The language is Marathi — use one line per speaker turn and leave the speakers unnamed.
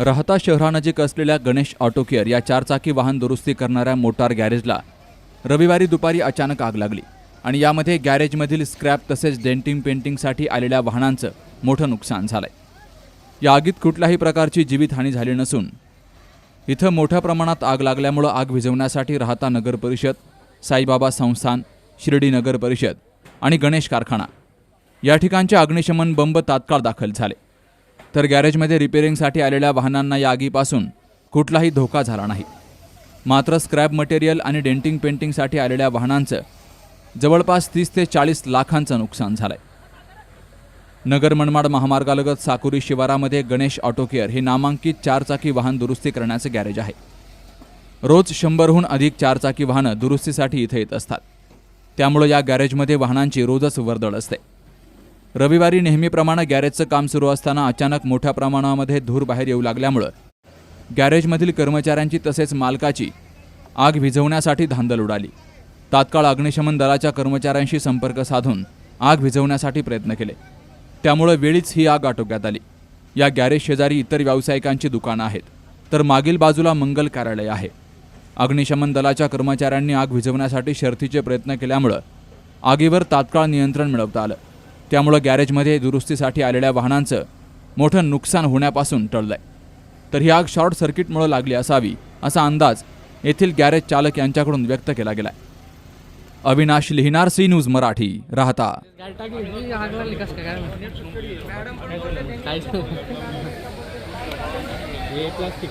राहता शहरानजीक असलेल्या गणेश ऑटो केअर या चारचाकी वाहन दुरुस्ती करणाऱ्या मोटार गॅरेजला रविवारी दुपारी अचानक आग लागली आणि यामध्ये गॅरेजमधील स्क्रॅप तसेच डेंटिंग पेंटिंगसाठी आलेल्या वाहनांचं मोठं नुकसान झालंय. या आगीत कुठल्याही प्रकारची जीवितहानी झाली नसून इथं मोठ्या प्रमाणात आग लागल्यामुळं आग विझवण्यासाठी राहता नगर परिषद साईबाबा संस्थान शिर्डी नगर परिषद आणि गणेश कारखाना या ठिकाणचे अग्निशमन बंब तात्काळ दाखल झाले. तर गॅरेजमध्ये रिपेअरिंगसाठी आलेल्या वाहनांना या आगीपासून कुठलाही धोका झाला नाही. मात्र स्क्रॅप मटेरियल आणि डेंटिंग पेंटिंगसाठी आलेल्या वाहनांचं जवळपास तीस ते चाळीस लाखांचं नुकसान झालंय. नगर मनमाड महामार्गालगत साकुरी शिवारामध्ये गणेश ऑटो केअर हे नामांकित चारचाकी वाहन दुरुस्ती करण्याचं गॅरेज आहे. रोज शंभरहून अधिक चारचाकी वाहनं दुरुस्तीसाठी इथे येत असतात. त्यामुळे या गॅरेजमध्ये वाहनांची रोजच वर्दळ असते. रविवारी नेहमीप्रमाणे गॅरेजचं काम सुरू असताना अचानक मोठ्या प्रमाणामध्ये धूर बाहेर येऊ लागल्यामुळं गॅरेजमधील कर्मचाऱ्यांची तसेच मालकाची आग विझवण्यासाठी धांदल उडाली. तात्काळ अग्निशमन दलाच्या कर्मचाऱ्यांशी संपर्क साधून आग विझवण्यासाठी प्रयत्न केले. त्यामुळे वेळीच ही आग आटोक्यात आली. या गॅरेज शेजारी इतर व्यावसायिकांची दुकानं आहेत. तर मागील बाजूला मंगल कार्यालय आहे. अग्निशमन दलाच्या कर्मचाऱ्यांनी आग विझवण्यासाठी शर्थीचे प्रयत्न केल्यामुळं आगीवर तात्काळ नियंत्रण मिळवता आलं. त्यामुळं गॅरेजमध्ये दुरुस्तीसाठी आलेल्या वाहनांचं मोठं नुकसान होण्यापासून टळलंय. तर ही आग शॉर्ट सर्किटमुळे लागली असावी असा अंदाज येथील गॅरेज चालक यांच्याकडून व्यक्त केला गेलाय. अविनाश लिहिणार सी न्यूज मराठी राहता.
प्लास्टिक